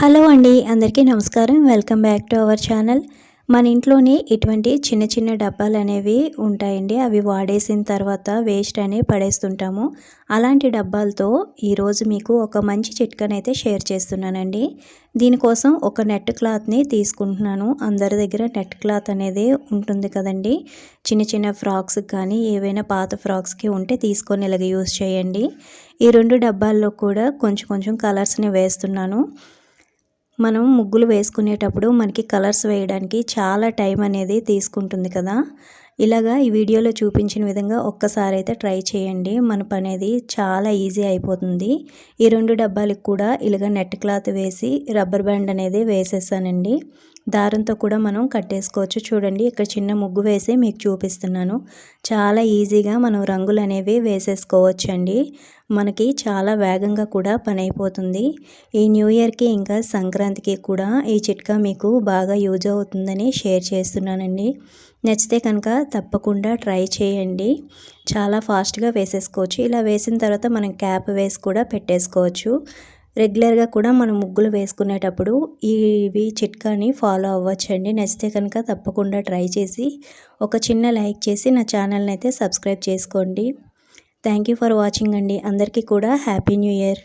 Hello అండి అందరికీ నమస్కారం. Welcome back to our channel. మన ఇంట్లోనే ఇటువంటి చిన్న చిన్న డబ్బాలు అనేవి ఉంటాయండి. అవి వాడేసిన తర్వాత వేస్ట్ అనే పడేస్తుంటాము. అలాంటి డబ్బాలతో ఈరోజు మీకు ఒక మంచి చిట్కనైతే షేర్ చేస్తున్నానండి. దీనికోసం ఒక నెట్ క్లాత్ని తీసుకుంటున్నాను. అందరి దగ్గర నెట్ క్లాత్ అనేది ఉంటుంది కదండి. చిన్న చిన్న ఫ్రాక్స్ కానీ ఏవైనా పాత ఫ్రాక్స్కి ఉంటే తీసుకొని ఇలాగ యూజ్ చేయండి. ఈ రెండు డబ్బాల్లో కూడా కొంచెం కొంచెం కలర్స్ని వేస్తున్నాను. మనం ముగ్గులు వేసుకునేటప్పుడు మనకి కలర్స్ వేయడానికి చాలా టైం అనేది తీసుకుంటుంది కదా. ఇలాగా ఈ వీడియోలో చూపించిన విధంగా ఒక్కసారి అయితే ట్రై చేయండి. మన పని అనేది చాలా ఈజీ అయిపోతుంది. ఈ రెండు డబ్బాలకు కూడా ఇలాగ నెట్ క్లాత్ వేసి రబ్బర్ బ్యాండ్ అనేది వేసేసానండి. దారంతో కూడా మనం కట్టేసుకోవచ్చు. చూడండి ఇక్కడ చిన్న ముగ్గు వేసి మీకు చూపిస్తున్నాను. చాలా ఈజీగా మనం రంగులు అనేవి వేసేసుకోవచ్చు అండి మనకి చాలా వేగంగా కూడా పని అయిపోతుంది ఈ న్యూ ఇయర్కి ఇంకా సంక్రాంతికి కూడా ఈ చిట్కా మీకు బాగా యూజ్ అవుతుందని షేర్ చేస్తున్నానండి. నచ్చితే కనుక తప్పకుండా ట్రై చేయండి. చాలా ఫాస్ట్గా వేసేసుకోవచ్చు. ఇలా వేసిన తర్వాత మనం క్యాప్ వేసి కూడా పెట్టేసుకోవచ్చు. రెగ్యులర్గా కూడా మనం ముగ్గులు వేసుకునేటప్పుడు ఇవి చిట్కాని ఫాలో అవ్వచ్చండి. నచ్చితే కనుక తప్పకుండా ట్రై చేసి ఒక చిన్న లైక్ చేసి నా ఛానల్ని అయితే సబ్స్క్రైబ్ చేసుకోండి. థ్యాంక్ యూ ఫర్ వాచింగ్ అండి. అందరికీ కూడా హ్యాపీ న్యూ ఇయర్.